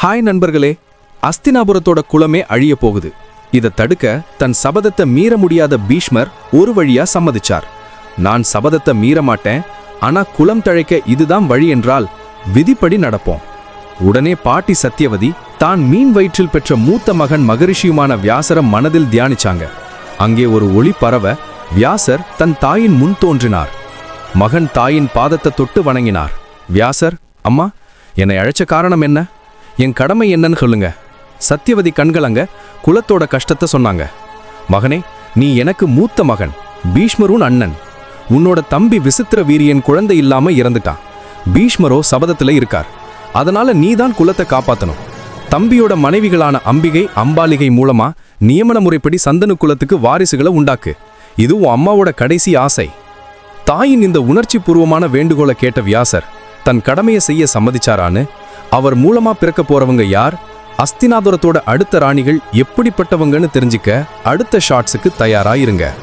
Hi நண்பர்களே அஸ்தினாபுரத்தோட குலமே அழிய போகுது. இத தடுக்க தன் சபதத்தை மீற முடியாத பீஷ்மர் ஒரு வழியா சம்மதிச்சார். நான் சபதத்தை மீற மாட்டேன் ஆனா குலம் தழைக்க இதுதான் வழி என்றால் விதிப்படி நடப்போம். உடனே பாட்டி சத்தியவதி தான் மீன் வயிற்றில் பெற்ற மூத்த மகன் மகரிஷியுமான வியாசரம் மனதில் தியானிச்சாங்க. அங்கே ஒரு ஒளி பரவ வியாசர் தன் தாயின் முன் தோன்றினார். மகன் தாயின் பாதத்தை தொட்டு வணங்கினார். வியாசர் அம்மா என்னை அழைச்ச காரணம் என்ன? என் கடமை என்னன்னு சொல்லுங்க. சத்தியவதி கண்களங்க குலத்தோட கஷ்டத்தை சொன்னாங்க. மகனே நீ எனக்கு மூத்த மகன் பீஷ்மரும் அண்ணன். உன்னோட தம்பி விசித்திர வீரியன் குழந்தை இல்லாம இறந்துட்டான். பீஷ்மரோ சபதத்துல இருக்கார். அதனால நீதான் குலத்தை காப்பாத்தணும். தம்பியோட மனைவிகளான அம்பிகை அம்பாலிகை மூலமா நியமன முறைப்படி சந்தனு குலத்துக்கு வாரிசுகளை உண்டாக்கு. இது உன் அம்மாவோட கடைசி ஆசை. தாயின் இந்த உணர்ச்சி பூர்வமான வேண்டுகோளை கேட்ட வியாசர் தன் கடமையை செய்ய சம்மதிச்சாரான்னு அவர் மூலமா பிறக்க போறவங்க யார்? அஸ்தினாதுரத்தோட அடுத்த ராணிகள் எப்படிப்பட்டவங்கன்னு தெரிஞ்சுக்க அடுத்த ஷாட்ஸுக்கு தயாரா இருங்க.